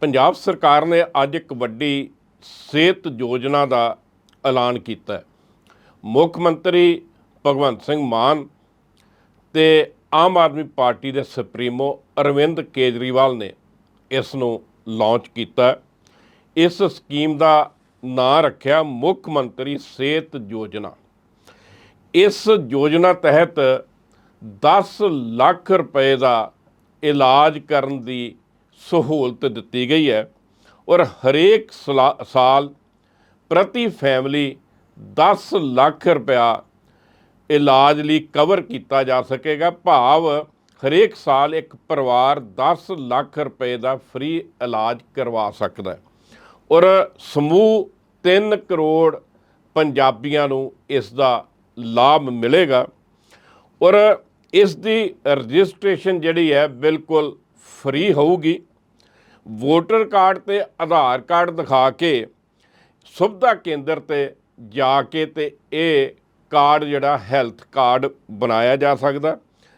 ਪੰਜਾਬ ਸਰਕਾਰ ਨੇ ਅੱਜ ਇੱਕ ਵੱਡੀ ਸਿਹਤ ਯੋਜਨਾ ਦਾ ਐਲਾਨ ਕੀਤਾ ਮੁੱਖ ਮੰਤਰੀ ਭਗਵੰਤ ਸਿੰਘ ਮਾਨ ਤੇ ਆਮ ਆਦਮੀ ਪਾਰਟੀ ਦੇ ਸੁਪਰੀਮੋ ਅਰਵਿੰਦ ਕੇਜਰੀਵਾਲ ਨੇ ਇਸ ਨੂੰ ਲਾਂਚ ਕੀਤਾ ਇਸ ਸਕੀਮ ਦਾ ਨਾਂ ਰੱਖਿਆ ਮੁੱਖ ਮੰਤਰੀ ਸਿਹਤ ਯੋਜਨਾ। ਇਸ ਯੋਜਨਾ ਤਹਿਤ 10 ਲੱਖ ਰੁਪਏ ਦਾ ਇਲਾਜ ਕਰਨ ਦੀ ਸਹੂਲਤ ਦਿੱਤੀ ਗਈ ਹੈ ਔਰ ਹਰੇਕ ਸਲਾ- ਸਾਲ ਪ੍ਰਤੀ ਫੈਮਿਲੀ 10 ਲੱਖ ਰੁਪਇਆ ਇਲਾਜ ਲਈ ਕਵਰ ਕੀਤਾ ਜਾ ਸਕੇਗਾ। ਭਾਵ ਹਰੇਕ ਸਾਲ ਇੱਕ ਪਰਿਵਾਰ 10 ਲੱਖ ਰੁਪਏ ਦਾ ਫ੍ਰੀ ਇਲਾਜ ਕਰਵਾ ਸਕਦਾ ਹੈ। ਔਰ ਸਮੂਹ 3 ਕਰੋੜ ਪੰਜਾਬੀਆਂ ਨੂੰ ਇਸ ਦਾ ਲਾਭ ਮਿਲੇਗਾ। ਔਰ ਇਸ ਦੀ ਰਜਿਸਟ੍ਰੇਸ਼ਨ ਜਿਹੜੀ ਹੈ ਬਿਲਕੁਲ ਫ੍ਰੀ ਹੋਊਗੀ। ਵੋਟਰ ਕਾਰਡ ਤੇ ਆਧਾਰ ਕਾਰਡ ਦਿਖਾ ਕੇ ਸੁਵਿਧਾ ਕੇਂਦਰ ਤੇ ਜਾ ਕੇ ਤੇ ਇਹ ਕਾਰਡ ਜਿਹੜਾ ਹੈਲਥ ਕਾਰਡ ਬਣਾਇਆ ਜਾ ਸਕਦਾ,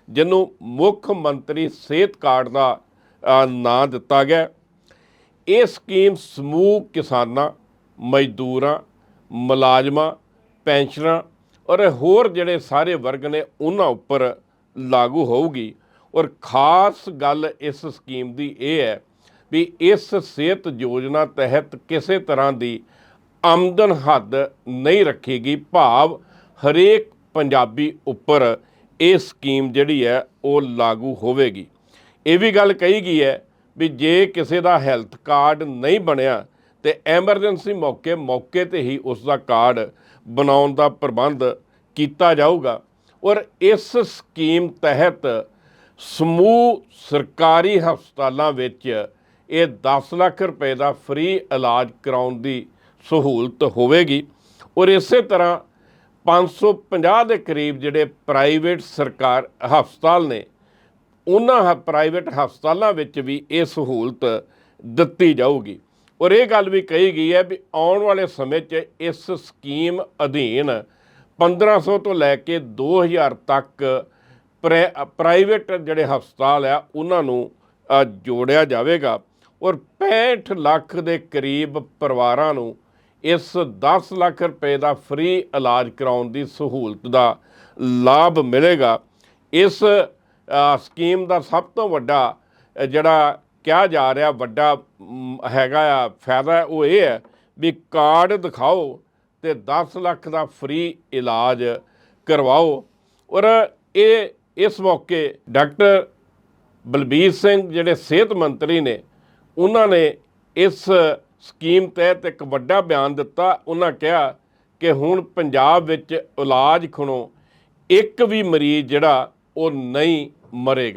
ਜਿਹਨੂੰ ਮੁੱਖ ਮੰਤਰੀ ਸਿਹਤ ਕਾਰਡ ਦਾ ਨਾਂ ਦਿੱਤਾ ਗਿਆ। ਇਹ ਸਕੀਮ ਸਮੂਹ ਕਿਸਾਨਾਂ, ਮਜ਼ਦੂਰਾਂ, ਮੁਲਾਜ਼ਮਾਂ ਪੈਨਸ਼ਨਰਾਂ ਔਰ ਹੋਰ ਜਿਹੜੇ ਸਾਰੇ ਵਰਗ ਨੇ ਉਹਨਾਂ ਉੱਪਰ ਲਾਗੂ ਹੋਊਗੀ। ਔਰ ਖਾਸ ਗੱਲ ਇਸ ਸਕੀਮ ਦੀ ਇਹ ਹੈ ਵੀ ਇਸ ਸਿਹਤ ਯੋਜਨਾ ਤਹਿਤ ਕਿਸੇ ਤਰ੍ਹਾਂ ਦੀ ਆਮਦਨ ਹੱਦ ਨਹੀਂ ਰੱਖੇਗੀ। ਭਾਵ ਹਰੇਕ ਪੰਜਾਬੀ ਉੱਪਰ ਇਹ ਸਕੀਮ ਜਿਹੜੀ ਹੈ, ਉਹ ਲਾਗੂ ਹੋਵੇਗੀ। ਇਹ ਵੀ ਗੱਲ ਕਹੀ ਗਈ ਹੈ ਵੀ ਜੇ ਕਿਸੇ ਦਾ ਹੈਲਥ ਕਾਰਡ ਨਹੀਂ ਬਣਿਆ, ਤੇ ਐਮਰਜੈਂਸੀ ਮੌਕੇ ਮੌਕੇ ਤੇ ਹੀ ਉਸ ਦਾ ਕਾਰਡ ਬਣਾਉਣ ਦਾ ਪ੍ਰਬੰਧ ਕੀਤਾ ਜਾਊਗਾ। ਔਰ ਇਸ ਸਕੀਮ ਤਹਿਤ ਸਮੂਹ ਸਰਕਾਰੀ ਹਸਪਤਾਲਾਂ ਵਿੱਚ ਇਹ 10 ਲੱਖ ਰੁਪਏ ਦਾ ਫ੍ਰੀ ਇਲਾਜ ਕਰਾਉਣ ਦੀ ਸਹੂਲਤ ਹੋਵੇਗੀ। ਔਰ ਇਸੇ ਤਰ੍ਹਾਂ 550 ਦੇ ਕਰੀਬ ਜਿਹੜੇ ਪ੍ਰਾਈਵੇਟ ਸਰਕਾਰ ਹਸਪਤਾਲ ਨੇ, ਉਹਨਾਂ ਹ- ਪ੍ਰਾਈਵੇਟ ਹਸਪਤਾਲਾਂ ਵਿੱਚ ਵੀ ਇਹ ਸਹੂਲਤ ਦਿੱਤੀ ਜਾਊਗੀ। ਔਰ ਇਹ ਗੱਲ ਵੀ ਕਹੀ ਗਈ ਹੈ ਵੀ ਆਉਣ ਵਾਲੇ ਸਮੇਂ 'ਚ ਇਸ ਸਕੀਮ ਅਧੀਨ 1500 ਤੋਂ ਲੈ ਕੇ 2000 ਤੱਕ ਪ੍ਰਾ- ਪ੍ਰਾਈਵੇਟ ਜਿਹੜੇ ਹਸਪਤਾਲ ਆ, ਉਹਨਾਂ ਨੂੰ ਜੋੜਿਆ ਜਾਵੇਗਾ। ਔਰ 65 ਲੱਖ ਦੇ ਕਰੀਬ ਪਰਿਵਾਰਾਂ ਨੂੰ ਇਸ 10 ਲੱਖ ਰੁਪਏ ਦਾ ਫ੍ਰੀ ਇਲਾਜ ਕਰਾਉਣ ਦੀ ਸਹੂਲਤ ਦਾ ਲਾਭ ਮਿਲੇਗਾ। ਇਸ ਸਕੀਮ ਦਾ ਸਭ ਤੋਂ ਵੱਡਾ ਜਿਹੜਾ ਕਿਹਾ ਜਾ ਰਿਹਾ ਵੱਡਾ ਹੈਗਾ ਆ ਫਾਇਦਾ ਉਹ ਇਹ ਹੈ ਵੀ ਕਾਰਡ ਦਿਖਾਓ ਤੇ 10 ਲੱਖ ਦਾ ਫ੍ਰੀ ਇਲਾਜ ਕਰਵਾਓ। ਔਰ ਇਹ, ਇਸ ਮੌਕੇ ਡਾਕਟਰ ਬਲਬੀਰ ਸਿੰਘ, ਜਿਹੜੇ ਸਿਹਤ ਮੰਤਰੀ ਨੇ ਉਹਨਾਂ ਨੇ ਇਸ ਸਕੀਮ ਤਹਿਤ ਇੱਕ ਵੱਡਾ ਬਿਆਨ ਦਿੱਤਾ। ਉਹਨਾਂ ਕਿਹਾ ਕਿ ਹੁਣ ਪੰਜਾਬ ਵਿੱਚ ਇਲਾਜ ਖਣੋ ਇੱਕ ਵੀ ਮਰੀਜ਼ ਜਿਹੜਾ ਉਹ ਨਹੀਂ ਮਰੇਗਾ।